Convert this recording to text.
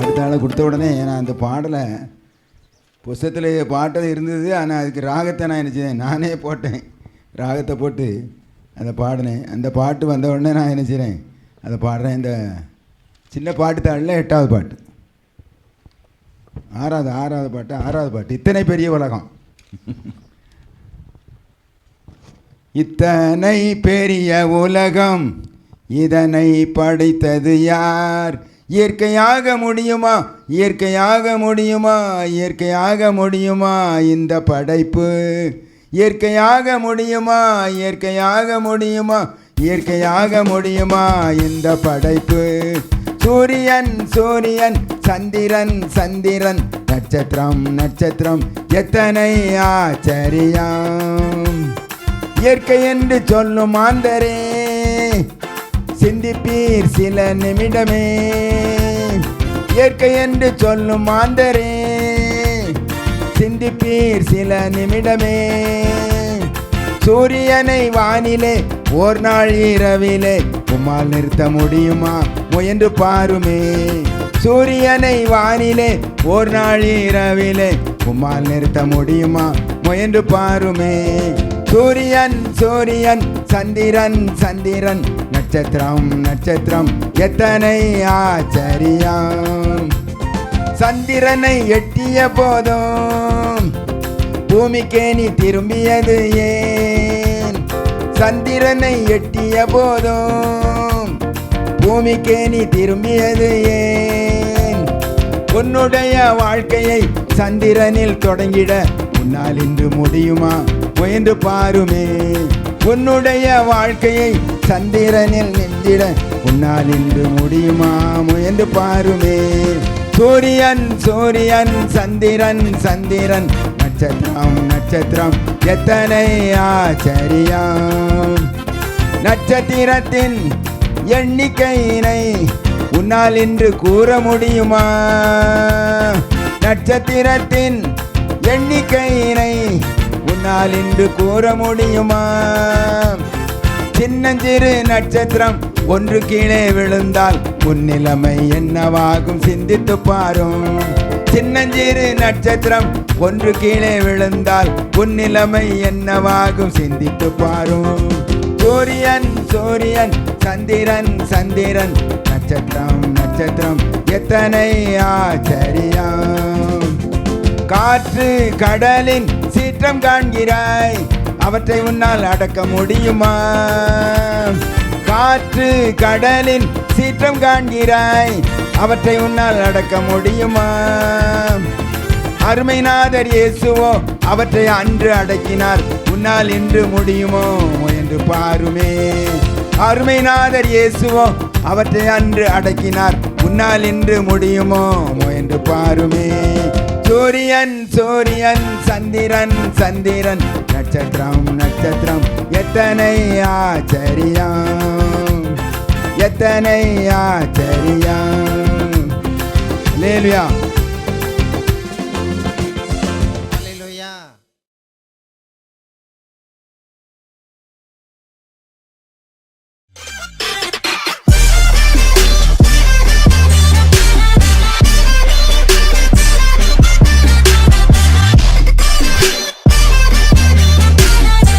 பாட்டுத்தாளை கொடுத்த உடனே நான் அந்த பாடலை புஸ்தத்தில் பாட்டது இருந்தது ஆனால் அதுக்கு ராகத்தை நான் என்ன செய்தேன்? நானே போட்டேன். ராகத்தை போட்டு அதை பாடினேன் அந்த பாட்டு வந்த உடனே நான் என்ன செய்கிறேன் அதை பாடுறேன். இந்த சின்ன பாட்டு தாளில் எட்டாவது பாட்டு. ஆறாவது ஆறாவது பாட்டு ஆறாவது பாட்டு. இத்தனை பெரிய உலகம். இத்தனை பெரிய உலகம். இதனை படைத்தது யார்? இயற்கையாக முடியுமா? இயற்கையாக முடியுமா? இயற்கையாக முடியுமா? இந்த படைப்பு. இயற்கையாக முடியுமா? இயற்கையாக முடியுமா? இயற்கையாக முடியுமா? இந்த படைப்பு. சூரியன் சூரியன் சந்திரன் சந்திரன். நட்சத்திரம் நட்சத்திரம். எத்தனை ஆச்சரியம். இயற்கை என்று சொல்லும் ஆந்தரே சிந்திப்பீர் சில நிமிடமே. இயற்கை என்று சொல்லும் மாந்தரே. சிந்திப்பீர் சில நிமிடமே. சூரியனை வானிலே ஓர் நாள் இரவிலே உம்மால் நிறுத்த முடியுமா? முயன்று பாருமே. சூரியனை வானிலே ஓர் நாள் இரவிலே உம்மால் நிறுத்த முடியுமா? முயன்று பாருமே. சூரியன் சூரியன் சந்திரன் சந்திரன் நட்சத்திரம் நட்சத்திரம். எத்தனை ஆச்சரியம். சந்திரனை எட்டிய போதும். பூமிக்கே நீ திரும்பியது ஏன்? சந்திரனை எட்டிய போதும். பூமிக்கே நீ திரும்பியது ஏன்? உன்னுடைய வாழ்க்கையை சந்திரனில் தொடங்கிட உன்னால் இன்று முடியுமா? முயன்று பாருமே. உன்னுடைய வாழ்க்கையை சந்திரனில் நின்றிட உன்னால் இன்று முடியுமா? முயன்று பாருமே. சூரியன் சூரியன் சந்திரன் சந்திரன். நட்சத்திரம் நட்சத்திரம். எத்தனை ஆச்சரியம். நட்சத்திரத்தின் எண்ணிக்கையினை உன்னால் இன்று கூற முடியுமா? நட்சத்திரத்தின் எண்ணிக்கையினை உன்னால் இன்று கூற முடியுமா? சின்னஞ்சிறு நட்சத்திரம் ஒன்று கீழே விழுந்தால் முன்னிலைமை என்னவாகும் சிந்தித்து பாரும். சின்னஞ்சிறு நட்சத்திரம் ஒன்று கீழே விழுந்தால் உன்னிலைமை என்னவாகும் சிந்தித்து பாரும். சூரியன் சூரியன் சந்திரன் சந்திரன் நட்சத்திரம் நட்சத்திரம் எத்தனை ஆச்சரியம். காற்று கடலின் சீற்றம் காண்கிறாய். அவற்றை உன்னால் அடக்க முடியுமா? காற்று கடலின் சீற்றம் காண்கிறாய். அவற்றை உன்னால் அடக்க முடியுமா? அருமைநாதர் இயேசுவோ அவற்றை அன்று அடக்கினார் உன்னால் இன்று முடியுமோ என்று பாருமே. அருமைநாதர் இயேசுவோ அவற்றை அன்று அடக்கினார் உன்னால் இன்று முடியுமோ என்று பாருமே. சூரியன் சூரியன் சந்திரன் சந்திரன். நட்சத்திரம் நட்சத்திரம் எத்தனை ஆச்சரியம்? எத்தனை ஆச்சரியம்? லேலியா